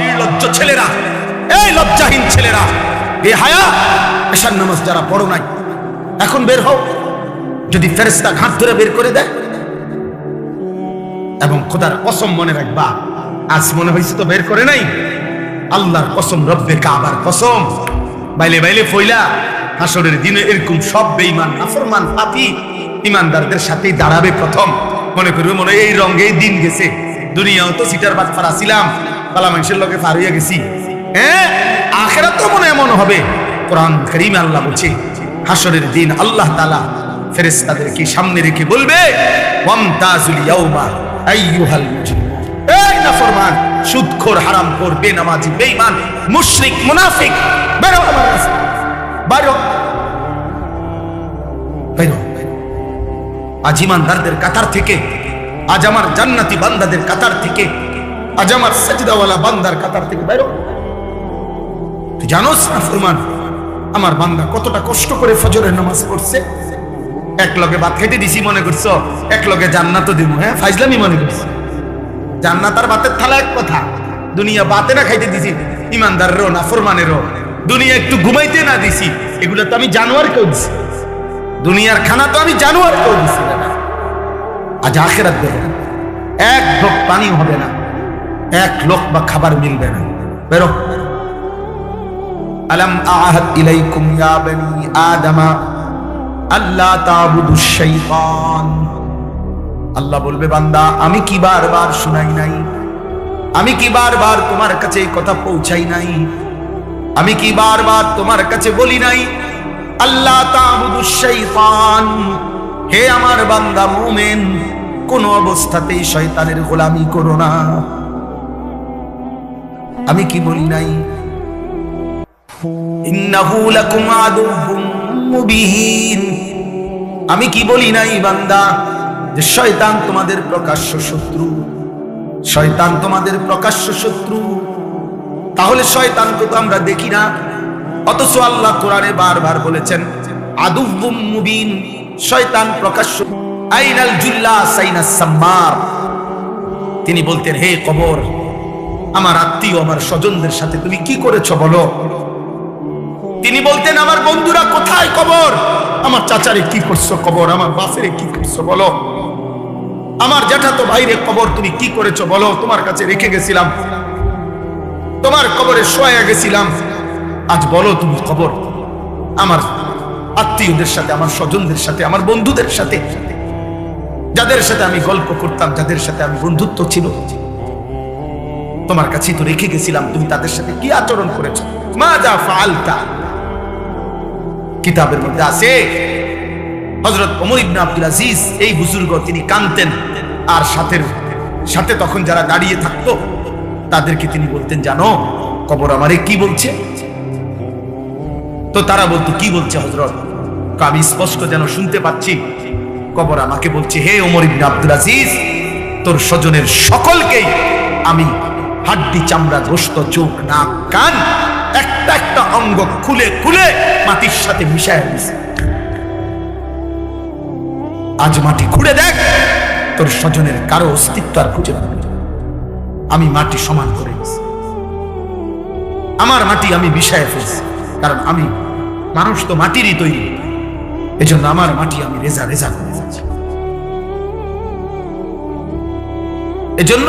নির্লজ্জ ছেলেরা, এই লজ্জাহীন ছেলেরা। এ হায়া, এশার নামাজ যারা পড়ো নাই, এখন বের হও। যদি ফেরেস্তা ঘাট ধরে বের করে দেয়, এবং খোদার কসম মনে রাখবা, আজ মনে হয়েছে তো বের করে নাই। আল্লাহর কসম, রব্বে কাবার কসম। বাইলে বাইলে ফইলা হাসরের দিনে এরকম সব বেঈমান, নাফরমান, পাপি ইমানদারদের সাথেই দাঁড়াবে প্রথম। মনে করবে মনে এই রঙে দিন গেছে। দুনিয়াও তো সিটার বাদ ফারা ছিলাম পালা মানুষের লোকে পার হইয়া গেছি। হ্যাঁ? আখেরা তো মনে এমন হবে, কোরআন করিম আল্লাহ বলছে হাসরের দিন আল্লাহ তালা ফেরেস্তাদেরকে সামনে রেখে বলবে আজ ইমানদারদের কাতার থেকে, আজ আমার জান্নাতি বান্দাদের কাতার থেকে আজ আমার সাজদাওয়ালা বান্দার কাতার থেকে বাইরো তুই জানোস না ফরমান, আমার বান্দা কতটা কষ্ট করে ফজরের নামাজ পড়ছে? এক লগে ভাত খেতে দিছি মনে করছ? এক লগে জান্নাত দিব হ্যাঁ? ফাইজলামি মনে করছ? জান্নাত আর ভাতের থালা এক কথা। দুনিয়া বাতে না খাইতে দিছি, ইমানদারেরও না, ফরমানেরও। দুনিয়া একটু ঘুমাইতে না দিছি, এগুলো তো আমি জানোয়ার কেউ দিছি দুনিয়ার খানা তো আমি জানোয়ার কেউ দিছি আজ আখেরাত দেবে এক লোক পানি হবে না। এক লোক বা খাবার মিলবে না। বেরো। আলম আহাদ ইলাইকুম ইয়া বনি আল্লাহ তাবুদু শাইতান। আল্লাহ বলবে, বান্দা, আমি কি বারবার শুনাই নাই? আমি কি বারবার তোমার কাছে কথা পৌঁছাই নাই? আমি কি বারবার তোমার কাছে বলি নাই? আল্লাহ তাবুদু শাইতান। হে আমার বান্দা, মুমিন, কোন অবস্থাতেই শয়তানের গোলামি করো না। আমি কি বলি নাই? আমি কি বলি নাই, বান্দা, যে শয়তান তোমাদের প্রকাশ্য শত্রু? শয়তান তোমাদের প্রকাশ্য শত্রু। তাহলে শয়তানকে তো আমরা দেখি না। অথচ আল্লাহ কোরআনে বারবার বলেছেন আদুউম মুবিন, শয়তান প্রকাশ্য। আইনাল জুল্লা সাইনাস সাম্মার। তিনি বলতেন, হে কবর আমার আত্মীয়, আমার স্বজনদের সাথে তুমি কি করেছ বলো? তিনি বলতেন, আমার বন্ধুরা কোথায় কবর? আমার চাচারে কি করছ কবর? আমার বাসেরে কি করছ বলো? আমার জ্যাঠাতো ভাইরে কবর তুমি কি করেছ বলো? তোমার কাছে রেখে গেছিলাম। তোমার কবরে শোয়া গেছিলাম। আজ বলো তুমি কবর। আমার আত্মীয়দের সাথে, আমার স্বজনদের সাথে, আমার বন্ধুদের সাথে। যাদের সাথে আমি গল্প করতাম, যাদের সাথে আমি বন্ধুত্ব ছিল তোমার কাছে তো রেখে গেছিলাম, তুমি তাদের সাথে কি আচরণ করেছ? মা যা ফালতা কিতাবের মধ্যে আছে হজরত ওমর ইবনে আব্দুল আজিজ, এই বুজুর্গ তিনি কানতেন আর সাথে সাথে তখন যারা দাঁড়িয়ে থাকতো, তাদেরকে তিনি বলতেন, জানো, কবর আমারে কি বলছে? তো তারা বলতো, কি বলছে হজরত আমি স্পষ্ট যেন শুনতে পাচ্ছি, কবর আমাকে বলছে, হে ওমর ইবনে আব্দুল আজিজ, তোর স্বজনের সকলকেই আমি হাড্ডি চামড়া গোস্ত চোখ, নাক, কান, একটা একটা অঙ্গ খুলে খুলে মাটির সাথে মিশায় দিছে আজ মাটি খুঁড়ে দেখ, তোর স্বজনের কারও অস্তিত্ব আর খুঁজে পাবি। আমি মাটি সমান করে আমার মাটি আমি বিষয়ে ফেলছি, কারণ আমি মানুষ তো মাটিরই তৈরি। এজন্য আমার মাটি আমি রেজা রেজা করে যাচ্ছি এজন্য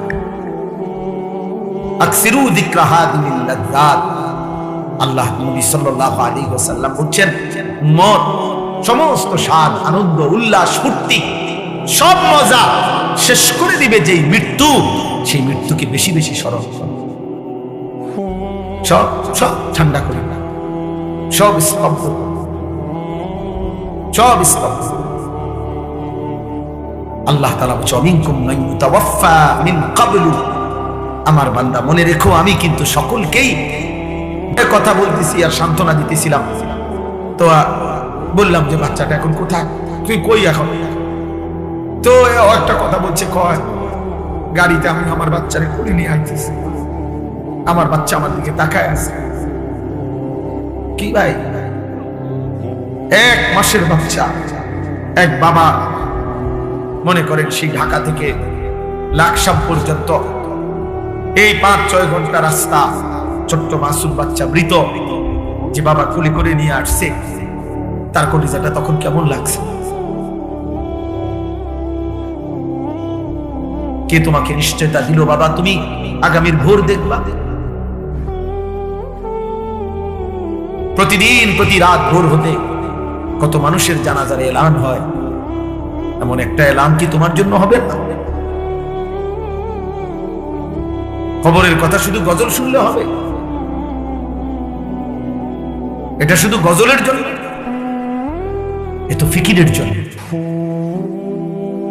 আকসিরু আল্লাহ নবী সাল্লাল্লাহু আলাইহি ওয়াসাল্লাম বলছেন মত সমস্ত স্বাদ, আনন্দ, উল্লাস, ফুর্তি, সব মজা শেষ করে দিবে যেই মৃত্যু, সেই মৃত্যুকে বেশি বেশি স্মরণ করো। সব সব ঠান্ডা করে দাও। সব স্তব্ধ সব স্তব্ধ আল্লাহ তাআলা বলছে অমিনকুম মান ইউতাওয়াফা মিন ক্বাবলু আমার বান্দা, মনে রেখো আমি কিন্তু সকলকেই কথা বলতেছি আর সান্ত্বনা দিতেছিলাম। তো বললাম যে, বাচ্চাটা এখন কোথায়? তুই কই এখন? তো একটা কথা বলছে, কয়, গাড়িতে আমি আমার বাচ্চারে করে নিয়ে আইতেছি। আমার বাচ্চা আমার দিকে তাকায় আছে। কি ভাই? এক মাসের বাচ্চা, এক বাবা। মনে করেন সেই ঢাকা থেকে লাকসাম পর্যন্ত এই পাঁচ, ছয় ঘণ্টা রাস্তা, ছোট্ট মাসুম বাচ্চা মৃত, যে বাবা কুলি করে নিয়ে আসছে, তার কলিজাটা তখন কেমন লাগছে? কে তোমাকে নিশ্চয়তা দিল বাবা? তুমি আগামীর ভোর দেখবা। প্রতিদিন, প্রতি রাত ভোর হতে কত মানুষের জানাজার এলান হয়। এমন একটা এলান কি তোমার জন্য হবে না? খবরের কথা শুধু গজল শুনলে হবে? এটা শুধু গজলের জন্য? এ তো ফিকিরের জন্য।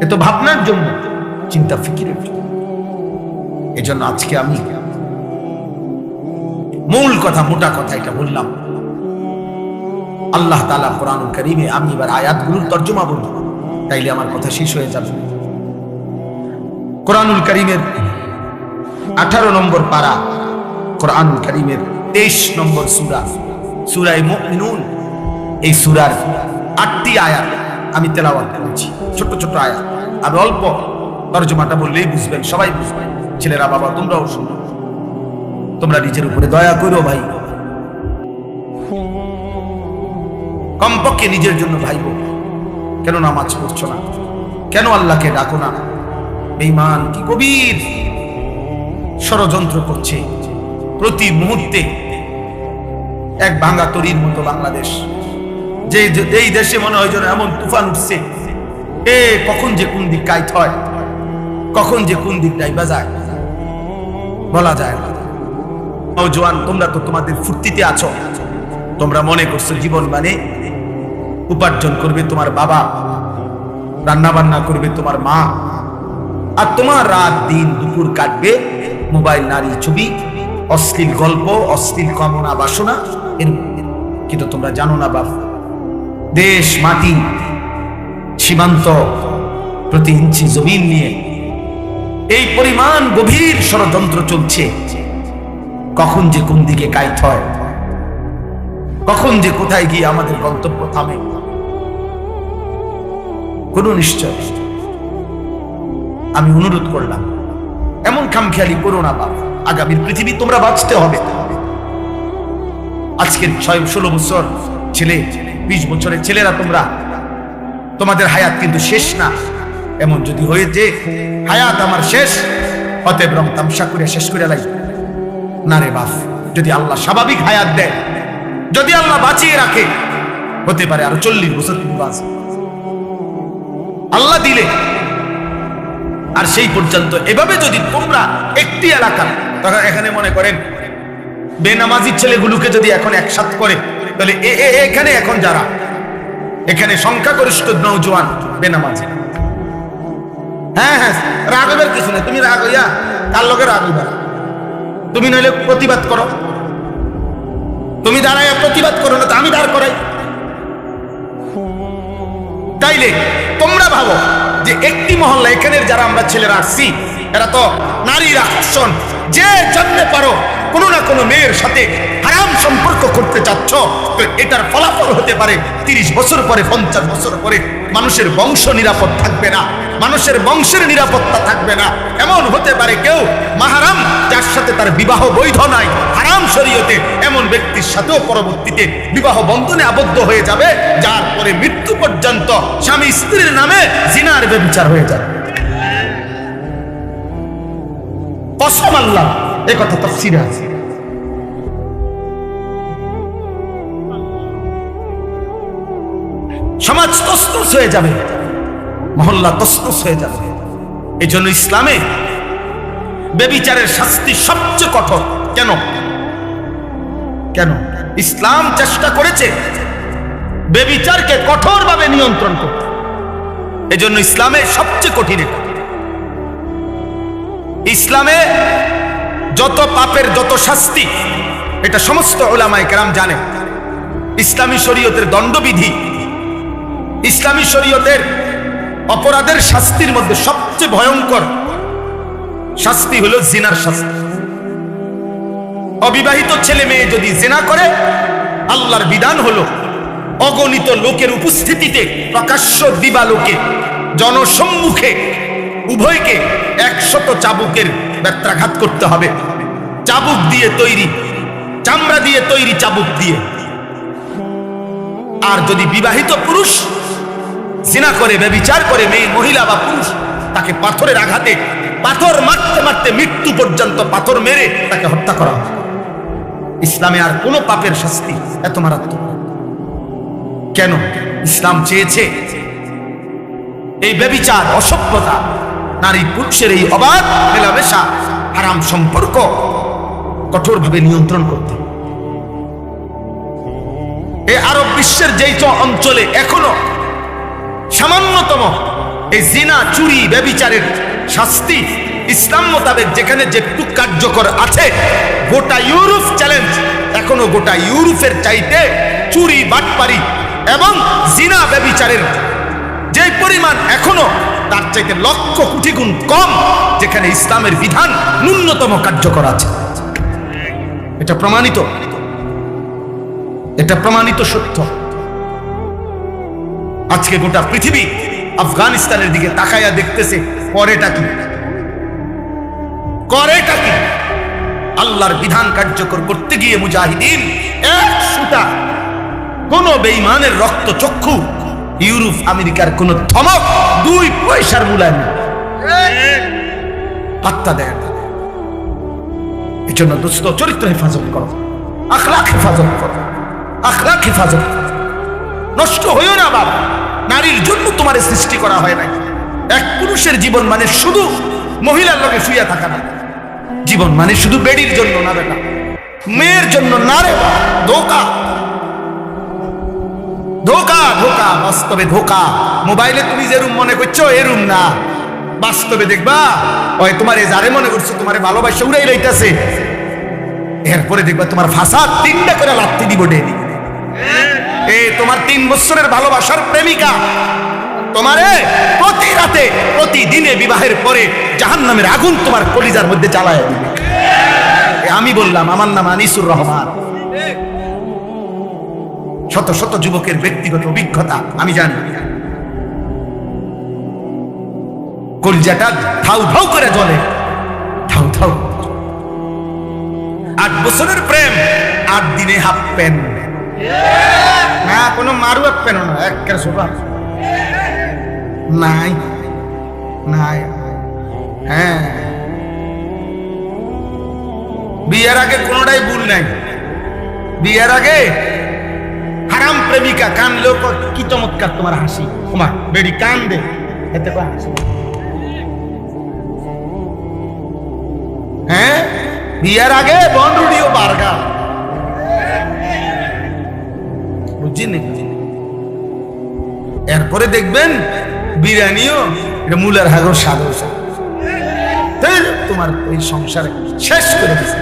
এ তো ভাবনার জন্য। চিন্তা ফিকিরের জন্য। এজন্য আজকে আমি মূল কথা, মোটা কথা এটা বললাম। আল্লাহ তালা কোরআন করিমে আমি এবার আয়াতগুলোর তর্জমা বলব। তাইলে আমার কথা শেষ হয়ে যাবে। কোরআনুল করিমের আঠারো নম্বর পারা কোরআনুল করিমের তেইশ নম্বর সুরা সুরাই মুমিনুন। এই সুরার আটটি আয়াত আমি তেলাওয়াত করেছি ছোট ছোট আয়াত। আমি অল্প তর্জমাটা বললেই বুঝবেন, সবাই বুঝবেন। ছেলেরা, বাবা, তোমরাও শুনো। তোমরা নিজের উপরে দয়া করো ভাই। কমপক্ষে নিজের জন্য ভাই ভাইব কেন নামাজ পড়ছো না? কেন আল্লাহকে ডাকো না? বেঈমান কি গভীর ষড়যন্ত্র করছে। প্রতি মুহূর্তে এক ভাঙা তরির মতো বাংলাদেশ। যে এই দেশে মনে হয় যেন এমন তুফান উঠছে। এ কখন যে কোন দিক কাইট হয়, কখন যে কোন দিক ডাইবা যায়, বলা যায় না। নৌজওয়ান তোমরা তো তোমাদের ফুর্তিতে আছো। তোমরা মনে করছ জীবন মানে উপার্জন করবে তোমার বাবা রান্না বান্না করবে তোমার মা, আর তোমার রাত দিন দুপুর কাটবে মোবাইল নারী ছবি, অশ্লীল গল্প, অশ্লীল কামনা, বাসনা। এর কিন্তু তোমরা জানো না বাপ, দেশ, মাটি, সীমান্ত প্রতি ইঞ্চি জমিন নিয়ে এই পরিমাণ গভীর ষড়যন্ত্র চলছে। কখন যে কোন দিকে কাইট হয়, কখন যে কোথায় গিয়ে আমাদের গন্তব্য থামে, কোন নিশ্চয়। আমি অনুরোধ করলাম এমন খামখেয়ালি করো না, বাপ। আগামীর পৃথিবী তোমরা বাঁচতে হবে। আজকের ছয়, ষোলো বছর ছেলে, বিশ বছরের ছেলেরা তোমরা, তোমাদের হায়াত কিন্তু শেষ না। এমন যদি হয়েছে হায়াত আমার শেষ, অতএব রং তামসা করে শেষ করে লাই। না রে বাপ, যদি আল্লাহ স্বাভাবিক হায়াত দেয়, যদি আল্লাহ বাঁচিয়ে রাখে, হতে পারে আরও চল্লিশ বছর আল্লাহ দিলে আর সেই পর্যন্ত। এভাবে যদি তোমরা একটি এলাকা তখন এখানে মনে করেন বেনামাজি ছেলেগুলোকে যদি এখন একসাথ করে, তাহলে এখানে এখন যারা? এখানে সংখ্যাগরিষ্ঠ নৌজওয়ান বেনামাজি। হ্যাঁ হ্যাঁ রাগবের কিছু না তুমি রাগ হইয়া তার লোকে রাগ হইবা তুমি নইলে প্রতিবাদ করো। তুমি দাঁড়াইয়া প্রতিবাদ করো না, তো আমি দাঁড় করাই। তাইলে তোমরা ভাবো যে একটি মহল্লা, এখানের যারা আমরা ছেলেরা আসছি এরা তো নারীরা আকর্ষণ যে জানতে পারো কোনো না কোনো মেয়ের সাথে হারাম সম্পর্ক করতে চাচ্ছ, তো এটার ফলাফল হতে পারে তিরিশ বছর পরে, পঞ্চাশ বছর পরে। মানুষের বংশ নিরাপদ থাকবে না, মানুষের বংশের নিরাপত্তা থাকবে না। এমন হতে পারে কেউ মাহারাম, যার সাথে তার বিবাহ বৈধ নাই, হারাম শরীয়তে এমন ব্যক্তির সাথেও পরবর্তীতে বিবাহ বন্ধনে আবদ্ধ হয়ে যাবে, যার পরে মৃত্যু পর্যন্ত স্বামী স্ত্রীর নামে জিনার ব্যবচার হয়ে যাবে। কসম আল্লাহ। আছে। সমাজ হয়ে যাবে, মহল্লা হয়ে যাবে। এই জন্য ইসলামে বেবিচারের শাস্তি সবচেয়ে কঠোর। কেন? কেন? ইসলাম চেষ্টা করেছে বেবিচারকে কঠোরভাবে নিয়ন্ত্রণ করতে। এই জন্য ইসলামে সবচেয়ে কঠিন ইসলামে যত পাপের যত শাস্তি, এটা সমস্ত ওলামায় কেরাম জানে। ইসলামী শরীয়তের দণ্ডবিধি, ইসলামী শরীয়তের অপরাধের শাস্তির মধ্যে সবচেয়ে ভয়ঙ্কর শাস্তি হলো জিনার শাস্তি। অবিবাহিত ছেলে মেয়ে যদি জেনা করে, আল্লাহর বিধান হলো অগণিত লোকের উপস্থিতিতে, প্রকাশ্য দিবালোকে, জনসম্মুখে, উভয়কে একশত চাবুকের ব্যত্রাঘাত করতে হবে। চাবুক দিয়ে তৈরি, চামড়া দিয়ে তৈরি চাবুক দিয়ে। আর যদি বিবাহিত পুরুষ, জিনা করে, ব্যবিচার করে, মেয়ে, মহিলা বা পুরুষ, তাকে পাথরের আঘাতে, পাথর মারতে মারতে মৃত্যু পর্যন্ত পাথর মেরে তাকে হত্যা করা হয় ইসলামে আর কোনো পাপের শাস্তি এত মারাত্মক। কেন? ইসলাম চেয়েছে এই ব্যবিচার, অসভ্যতা নারী পুরুষের এই অবাধ মেলামেশা হারাম সম্পর্ক কঠোরভাবে নিয়ন্ত্রণ করতে। এই আরব বিশ্বের যেই অঞ্চলে এখনও সামান্যতম এই জিনা, চুরি, ব্যবিচারের শাস্তি ইসলাম মোতাবেক যেখানে যেটুক কার্যকর আছে, গোটা ইউরোপ চ্যালেঞ্জ এখনও গোটা ইউরোপের চাইতে চুরি, বাটপারি এবং জিনা, ব্যবিচারের যে পরিমাণ এখনও তার চাইতে লক্ষ কোটি গুণ কম, যেখানে ইসলামের বিধান ন্যূনতম কার্যকর আছে। এটা প্রমাণিত। এটা প্রমাণিত সত্য। আজকে গোটা পৃথিবী আফগানিস্তানের দিকে তাকাইয়া দেখতেছে, করেটা কি? করেটা কি? আল্লাহর বিধান কার্যকর করতে গিয়ে মুজাহিদিন এক সুতা কোন বেঈমানের রক্ত চক্ষু ইউরোপ, আমেরিকার কোন ধমক দুই পয়সার মূল্যায়ন পাত্তা দেয়। এই জন্য চরিত্র হেফাজত করো। হেফাজত করো। হেফাজত নষ্ট হইও না বাবা। নারীর জন্য তোমার সৃষ্টি করা হয় নাই। এক পুরুষের জীবন মানে শুধু মহিলার লগে শুয়ে থাকা না। জীবন মানে শুধু বেডির জন্য না বেটা। মেয়ের জন্য না রে বাবা, ধোকা। ধোকা ধোকা, বাস্তবে ধোকা। মোবাইলে তুমি যে রুম মনে করছ, এ রুম না। বাস্তবে দেখবা, ওই তোমার এ যারে মনে করছ, তোমার ভালোবাসা, উড়াই লইতাছে। এরপরে দেখবা তোমার ফাঁসা তিনটা করে লাত্তি দিব ডেলি এ, তোমার তিন বছরের ভালোবাসার প্রেমিকা। তোমারে প্রতি রাতে, প্রতিদিনে বিবাহের পরে জাহান নামের আগুন তোমার কলিজার মধ্যে জ্বালায় আমি বললাম, আমার নাম আনিসুর রহমান। শত শত যুবকের ব্যক্তিগত অভিজ্ঞতা, আমি জানি। কলজাটা ধাউ ধাউ করে জ্বলে। ধাউ ধাউ আট বছরের প্রেম, আট দিনে হাফ প্যান না, কোনো মারু হাফ প্যান না একের সোফা নাই নাই। হ্যাঁ। বিয়ের আগে কোনোটাই ভুল নাই। বিয়ের আগে হারাম প্রেমিকা কানলেও কি চমৎকার তোমার হাসি। ওমা, বেড়ি কান দে। এতে হাসি? হ্যাঁ? বিয়ের আগে বনরুডি ও বার্গার বুঝছেন এরপরে দেখবেন বিরিয়ানিও, এটা মুলার হাগর তাই তোমার এই সংসারে শেষ করে দিছে।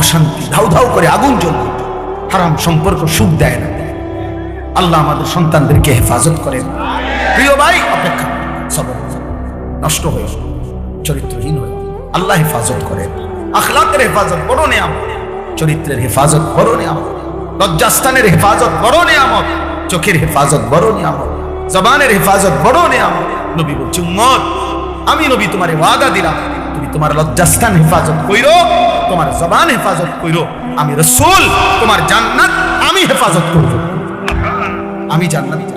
অশান্তি, ধাউ ধাউ করে আগুন জ্বলবে হারাম সম্পর্ক সুখ দেয় না। আল্লাহ আমাদের সন্তানদেরকে হেফাজত করেন। প্রিয় ভাই, অপেক্ষা। সবর নষ্ট হয়ে চরিত্রহীন হয়ে আল্লাহ হেফাজত করেন। আখলাকের হেফাজত বড় নেয়ামত। চরিত্রের হেফাজত বড় নেয়ামত। লজ্জাস্থানের হেফাজত বড় নেয়ামত। চোখের হেফাজত বড় নিয়ামত। জবানের হেফাজত বড় নিয়ামত। নবী বলছে, উম্মত, আমি নবী তোমারে ওয়াদা দিলাম। তুমি তোমার লজ্জাস্থান হেফাজত কইরো, তোমার জবান হেফাজত কইরো। আমি রসুল, তোমার জান্নাত আমি হেফাজত করব। আমি জান্নাত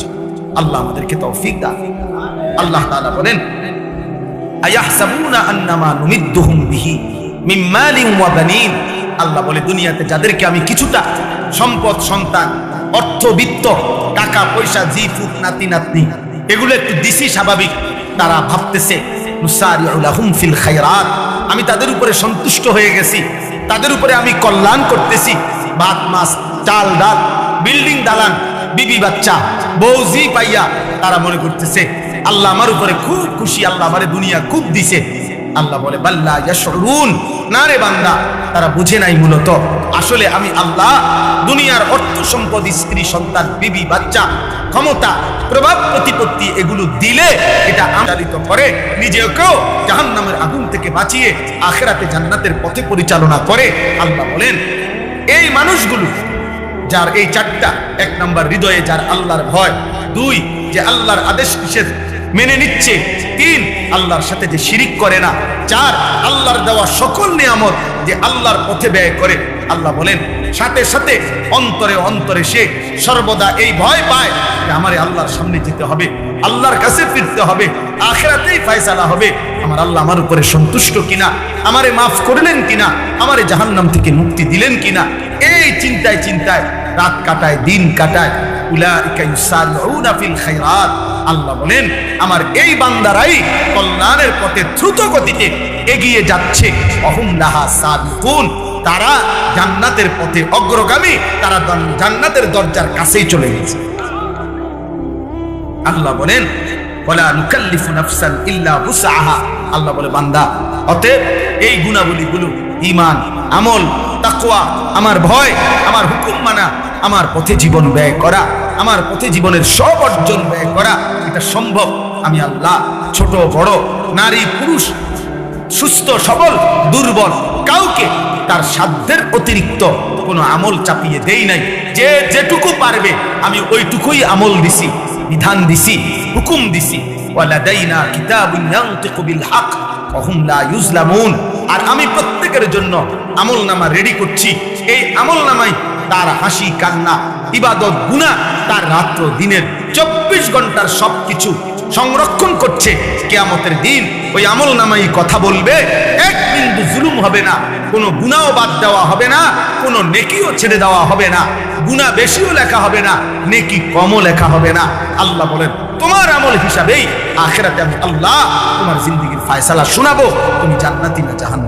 আল্লাহ আমাদেরকে তৌফিক দান। আল্লাহ তাআলা বলেন, আয়াহসাবুনা আন্নামা নুমিদ্দুহুম বিহি মিন মালিন ওয়া বানিন? আল্লাহ বলে, দুনিয়াতে যাদেরকে আমি কিছুটা সম্পদ, সন্তান, অর্থ, বিত্ত, টাকা, পয়সা, জি ফুট নাতি, নাতনি, এগুলো একটু দিছি স্বাভাবিক, তারা ভাবতেছে ফিল খায়রাত। আমি তাদের উপরে সন্তুষ্ট হয়ে গেছি, তাদের উপরে আমি কল্যাণ করতেছি। ভাত মাছ চাল, ডাল, বিল্ডিং দালান বিবি বাচ্চা বৌজি পাইয়া তারা মনে করতেছে, আল্লাহ আমার উপরে খুব খুশি, আল্লাহ আমারে দুনিয়া খুব দিছে। আল্লাহ বলে, বাল্লা ইয়াশউরুন। না রে বান্দা, তারা বুঝে নাই মূলত। আসলে আমি আল্লাহ, দুনিয়ার অর্থ সম্পদ, স্ত্রী, সন্তান, বিবি, বাচ্চা, ক্ষমতা, প্রভাব, প্রতিপত্তি, এগুলো দিলে এটা আচারিত করে, নিজেকেও জাহান্নামের আগুন থেকে বাঁচিয়ে আখেরাতে জান্নাতের পথে পরিচালনা করে। আল্লাহ বলেন, এই মানুষগুলো যার এই চারটা, এক নম্বর হৃদয়ে যার আল্লাহর ভয়, দুই, যে আল্লাহর আদেশ নিষেধ মেনে নিচ্ছে, তিন, আল্লাহর সাথে যে শিরিক করে না, চার, আল্লাহর দেওয়া সকল নিয়ামত যে আল্লাহর পথে ব্যয় করে। আল্লাহ বলেন, সাথে সাথে, অন্তরে অন্তরে সে সর্বদা এই ভয় পায় যে আমারে আল্লাহর সামনে যেতে হবে, আল্লাহর কাছে ফিরতে হবে, আখেরাতেই ফায়সালা হবে। আমার আল্লাহ আমার উপরে সন্তুষ্ট কিনা? আমারে মাফ করলেন কিনা? আমারে জাহান্নাম থেকে মুক্তি দিলেন কিনা? এই চিন্তায় চিন্তায় রাত কাটায়, দিন কাটায়। আল্লাহ বলেন, আমার এই বান্দারাই কল্যাণের পথে দ্রুত গতিতে এগিয়ে যাচ্ছে। অহুম লাহা সাবিকুন। তারা জান্নাতের পথে অগ্রগামী, তারা জান্নাতের দরজার কাছেই চলে গেছে। আল্লাহ বলেন আল্লাহ বলে, বান্দা, অতএব এই গুণাবলীগুলো ঈমান, আমল, তাকওয়া, আমার ভয়, আমার হুকুম মানা, আমার পথে জীবন ব্যয় করা, আমার পথে জীবনের সব অর্জন ব্যয় করা, এটা সম্ভব। আমি আল্লাহ, ছোট, বড়, নারী, পুরুষ, সুস্থ, সবল, দুর্বল, কাউকে তার সাধ্যের অতিরিক্ত কোনো আমল চাপিয়ে দেই নাই। যে যেটুকু পারবে, আমি ওইটুকুই আমল দিছি, বিধান দিছি, হুকুম দিছি। ওয়ালাদাইনা কিতাবুন ইয়ানতিকু বিল হক। আর আমি প্রত্যেকের জন্য আমল নামা রেডি করছি। এই আমল নামাই তার হাসি, কান্না, ইবাদত গুনা তার রাত্র, দিনের চব্বিশ ঘণ্টার সব কিছু সংরক্ষণ করছে। কেয়ামতের দিন ওই আমল নামাই কথা বলবে। এক বিন্দু জুলুম হবে না, কোনো গুণাও বাদ দেওয়া হবে না, কোনো নেকিও ছেড়ে দেওয়া হবে না গুণা বেশিও লেখা হবে না, নেকি কমও লেখা হবে না। আল্লাহ বলেন, তোমার আমল হিসাবেই আখেরাতে আমি আল্লাহ তোমার জিন্দগির ফায়সালা শোনাবো, তুমি জান্নাতি না জাহান্ন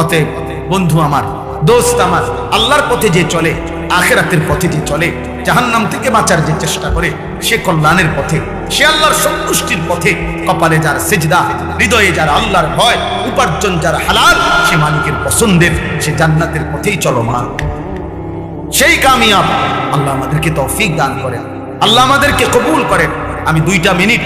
অতএব বন্ধু আমার, দোস্ত আমার, আল্লাহর পথে যে চলে আখেরাতের পথে যে চলে, জাহান্নাম থেকে বাঁচার যে চেষ্টা করে, সে কল্যাণের পথে, সে আল্লাহর সন্তুষ্টির পথে, কপালে যার সেজদা, হৃদয়ে যার আল্লাহর ভয়, উপার্জন যার হালাল, সে মালিকের পছন্দের, সে জান্নাতের পথেই চলমান। সেই কামিয়াব আল্লাহ আমাদেরকে তৌফিক দান করেন, আল্লাহ আমাদেরকে কবুল করেন। আমি দুইটা মিনিট